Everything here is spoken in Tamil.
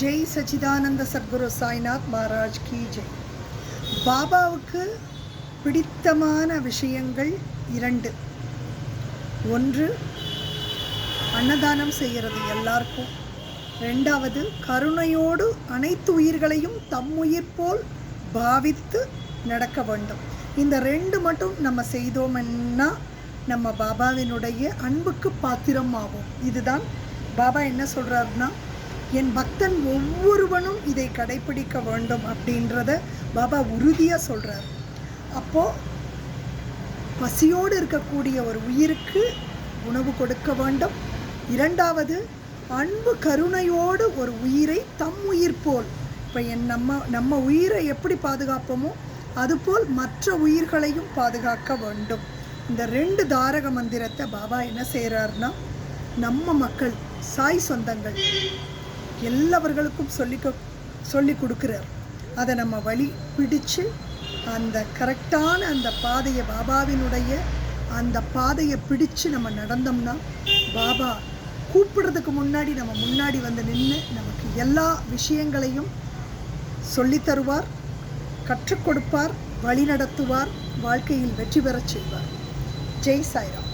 ஜெய் சச்சிதானந்த சத்குரு சாய்நாத் மகாராஜ் கி ஜெய். பாபாவுக்கு பிடித்தமான விஷயங்கள் இரண்டு. ஒன்று அன்னதானம் செய்கிறது எல்லாருக்கும். ரெண்டாவது கருணையோடு அனைத்து உயிர்களையும் தம் உயிர் போல் பாவித்து நடக்க வேண்டும். இந்த ரெண்டு மட்டும் நம்ம செய்தோம்னா நம்ம பாபாவினுடைய அன்புக்கு பாத்திரம் ஆகும் இதுதான் பாபா என்ன சொல்கிறாருன்னா என் பக்தன் ஒவ்வொருவனும் இதை கடைபிடிக்க வேண்டும் அப்படின்றத பாபா உறுதியாக சொல்கிறார் அப்போது பசியோடு இருக்கக்கூடிய ஒரு உயிருக்கு உணவு கொடுக்க வேண்டும். இரண்டாவது அன்பு கருணையோடு ஒரு உயிரை தம் உயிர் போல் இப்போ என் நம்ம நம்ம உயிரை எப்படி பாதுகாப்போமோ அதுபோல் மற்ற உயிர்களையும் பாதுகாக்க வேண்டும். இந்த ரெண்டு தாரக மந்திரத்தை பாபா என்ன செய்கிறாருன்னா நம்ம மக்கள் சாய் சொந்தங்கள் எல்லாவர்களுக்கும் சொல்லி சொல்லி கொடுக்குறார். அதை நம்ம வழி பிடிச்சு அந்த கரெக்டான அந்த பாதையை பாபாவினுடைய அந்த பாதையை பிடிச்சு நம்ம நடந்தோம்னா பாபா கூப்பிடுறதுக்கு முன்னாடி நம்ம முன்னாடி வந்து நின்று நமக்கு எல்லா விஷயங்களையும் சொல்லித்தருவார் கற்றுக் கொடுப்பார் வழி நடத்துவார் வாழ்க்கையில் வெற்றி பெறச் செய்வார். ஜெய் சாய்ராம்.